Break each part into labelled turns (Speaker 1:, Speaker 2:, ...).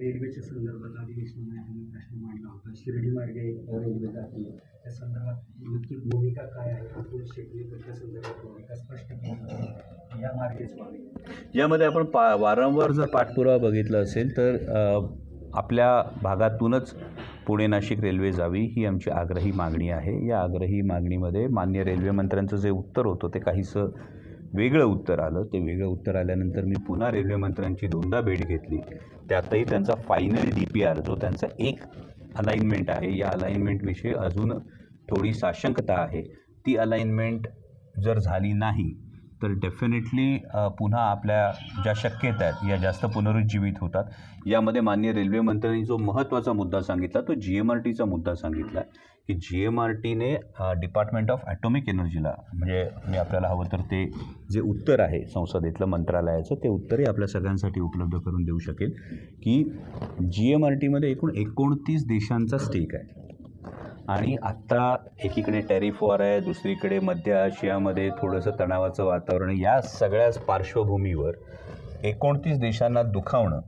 Speaker 1: रेल्वेच्या संदर्भात अधिवेशनामध्ये तुम्ही प्रश्न मांडला होता. शिर्डी मार्गे रेल्वे जाते. त्या संदर्भात नक्की भूमिका काय आहे? अतुल शेटणेकरच्या संदर्भात भूमिका स्पष्ट केली या मार्गेच व्हावी
Speaker 2: यामध्ये आपण पा वारंवार जर पाठपुरावा बघितला असेल तर आपल्या भागातूनच पुणे नाशिक रेल्वे जावी ही आमची आग्रही मागणी आहे. या आग्रही मागणीमध्ये मान्य रेल्वे मंत्र्यांचं जे उत्तर होतं ते काहीसं वेगळं उत्तर आलं. ते वेगळं उत्तर आल्यानंतर मी पुन्हा रेल्वे मंत्र्यांची दोनदा भेट घेतली. त्यातही त्यांचा फायनल डी पी आर जो त्यांचा एक अलाइनमेंट आहे. या अलाइनमेंटविषयी अजून थोडी साशंकता आहे. ती अलाइनमेंट जर झाली नाही तर डेफिनेटली पुन्हा आपल्या ज्या शक्यता आहेत या जास्त पुनरुज्जीवित होतात. यामध्ये मान्य रेल्वे मंत्र्यांनी जो महत्त्वाचा मुद्दा सांगितला तो जी एम आर टीचा मुद्दा सांगितला की जी एम आर टीने डिपार्टमेंट ऑफ ॲटॉमिक एनर्जीला म्हणजे मी आपल्याला हवं तर ते जे उत्तर आहे संसदेतलं मंत्रालयाचं ते उत्तरही आपल्या सगळ्यांसाठी उपलब्ध करून देऊ शकेल की जी एम आर टीमध्ये एकूण एकोणतीस देशांचा स्टेक आहे. आणि आत्ता एकीकडे टॅरिफ वॉर आहे दुसरीकडे मध्य आशियामध्ये थोडंसं तणावाचं वातावरण या सगळ्याच पार्श्वभूमीवर एकोणतीस देशांना दुखावणं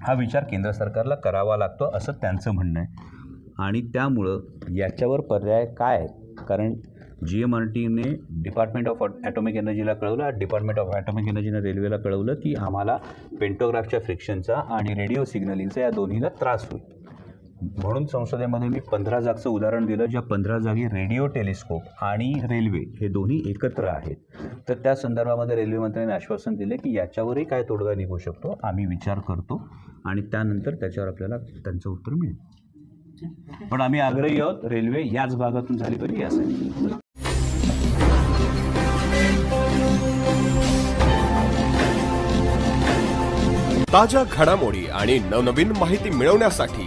Speaker 2: हा विचार केंद्र सरकारला करावा लागतो असं त्यांचं म्हणणं आहे. आणि त्यामुळं याच्यावर पर्याय काय कारण जी एम आर टीने डिपार्टमेंट ऑफ ॲटॉमिक एनर्जीला कळवलं डिपार्टमेंट ऑफ ॲटॉमिक एनर्जीने रेल्वेला कळवलं की आम्हाला पेंटोग्राफच्या फ्रिक्शनचा आणि रेडिओ सिग्नलिंगचा या दोन्हीला त्रास होईल. म्हणून संसदेमध्ये मी पंधरा जागचं उदाहरण दिलं ज्या पंधरा जागी रेडिओ टेलिस्कोप आणि रेल्वे हे दोन्ही एकत्र आहेत. तर त्या संदर्भामध्ये रेल्वे मंत्र्यांनी आश्वासन दिले की याच्यावरही काय तोडगा निघू शकतो आम्ही विचार करतो आणि त्यानंतर त्याच्यावर आपल्याला त्यांचं उत्तर मिळेल. पण आम्ही आग्रही आहोत रेल्वे याच भागातून झाली पाहिजे यासाठी.
Speaker 3: ताज्या घडामोडी आणि नवनवीन माहिती मिळवण्यासाठी